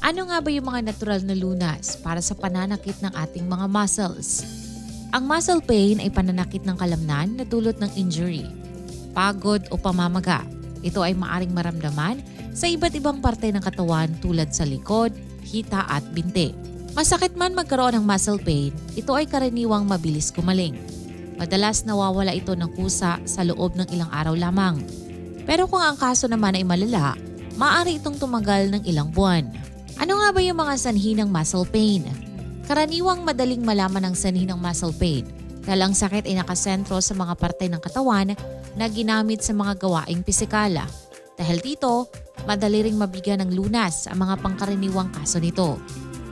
Ano nga ba yung mga natural na lunas para sa pananakit ng ating mga muscles? Ang muscle pain ay pananakit ng kalamnan na dulot ng injury, pagod o pamamaga. Ito ay maaring maramdaman sa iba't ibang parte ng katawan tulad sa likod, hita at binti. Masakit man magkaroon ng muscle pain, ito ay karaniwang mabilis kumaling. Madalas nawawala ito ng kusa sa loob ng ilang araw lamang. Pero kung ang kaso naman ay malala, maaari itong tumagal ng ilang buwan. Ano nga ba yung mga sanhi ng muscle pain? Karaniwang madaling malaman ang sanhi ng muscle pain dahil ang sakit ay nakasentro sa mga parte ng katawan na ginamit sa mga gawaing pisikala. Dahil dito, madali ring mabigyan ng lunas ang mga pangkaraniwang kaso nito.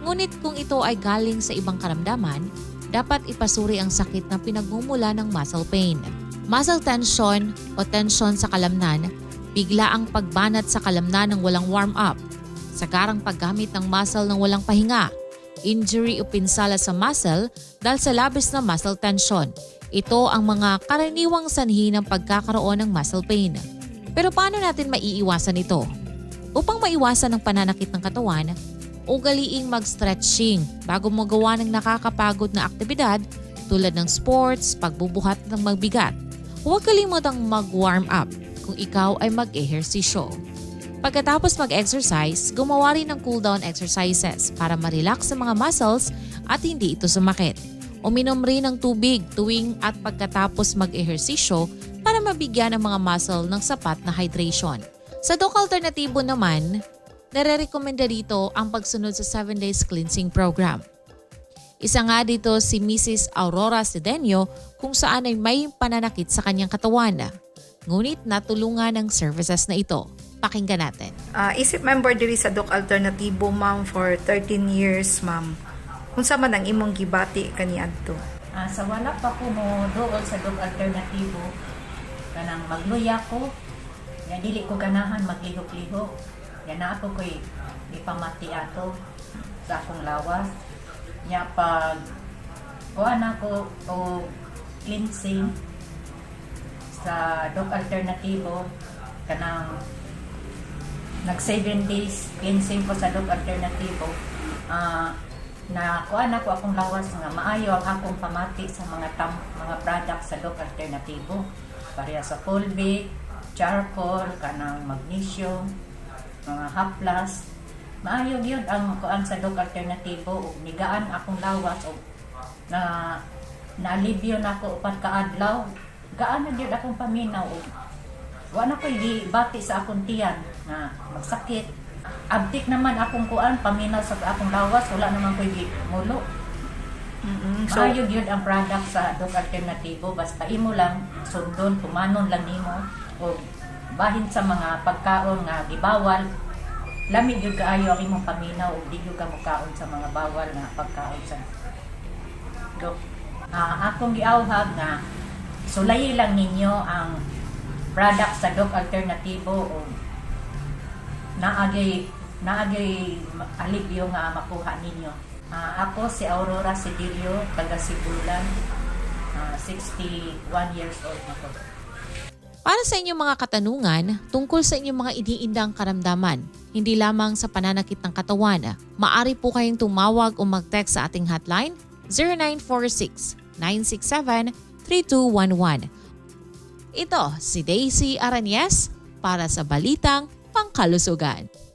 Ngunit kung ito ay galing sa ibang karamdaman, dapat ipasuri ang sakit na pinagmumula ng muscle pain. Muscle tension o tension sa kalamnan, bigla ang pagbanat sa kalamnan ng walang warm-up, sagarang paggamit ng muscle ng walang pahinga, injury o pinsala sa muscle dahil sa labis na muscle tension. Ito ang mga karaniwang sanhi ng pagkakaroon ng muscle pain. Pero paano natin maiiwasan ito? Upang maiwasan ang pananakit ng katawan, ugaliing mag-stretching bago magawa ng nakakapagod na aktibidad tulad ng sports, pagbubuhat ng magbigat. Huwag kalimutang mag-warm up kung ikaw ay mag-ehersisyo. Pagkatapos mag-exercise, gumawa rin ng cool-down exercises para ma-relax sa mga muscles at hindi ito sumakit. Uminom rin ng tubig tuwing at pagkatapos mag-ehersisyo para mabigyan ang mga muscle ng sapat na hydration. Sa Doc Alternatibo naman, nare-recommenda dito ang pagsunod sa 7 Days Cleansing Program. Isa nga dito si Mrs. Aurora Sedenio kung saan ay may pananakit sa kanyang katawan. Ngunit natulungan ng services na ito. Pakinggan natin. Ah, isip member diri sa Doc Alternatibo, ma'am, for 13 years, ma'am. Unsa man ang imong gibati kaniadto? Ah, sa wala pa ko mo dool sa dog alternatibo kanang magluya ko ya dili ko ganahan maglihok-lihok ya na ako koy ipamati ato sa akong lawas ya pag kuha na ko o cleansing sa dog alternatibo kanang nag 7 days cleansing ko sa dog alternatibo ah na kuha na ko akong lawas nga maayo ang akong pamati sa mga tam, mga products sa dog alternatibo pareha sa fulvic, charcoal, kanang magnesium, mga haplas. Maayo gyud ang kuan sa dog alternatibo ug nigaan akong lawas ug na naalibyo na ako upat ka adlaw. Gaan gyud akong paminaw ug wa na ko'y bati sa akong tiyan na magsakit. Abtik naman akong kuan paminaw sa akong lawas wala naman ko'y mulo. Mm-mm. So, Maayo yun ang product sa dog alternatibo basta imo lang sundon tumanon lang nimo o bahin sa mga pagkaon nga gibawal lamig gyud kaayo ang imong paminaw ug di gyud ka mukaon sa mga bawal nga pagkaon sa dog. Ah, akong giawhag nga sulayi lang ninyo ang product sa dog alternatibo o naagay naagay alibyo nga makuha ninyo. Ah, ako si Aurora Sedilio, taga Sibulan. Ah, 61 years old na ko. Para sa inyong mga katanungan tungkol sa inyong mga iniindang karamdaman, hindi lamang sa pananakit ng katawan, maaari po kayong tumawag o mag-text sa ating hotline 0946-967-3211. Ito si Daisy Aranyes para sa Balitang Pangkalusugan.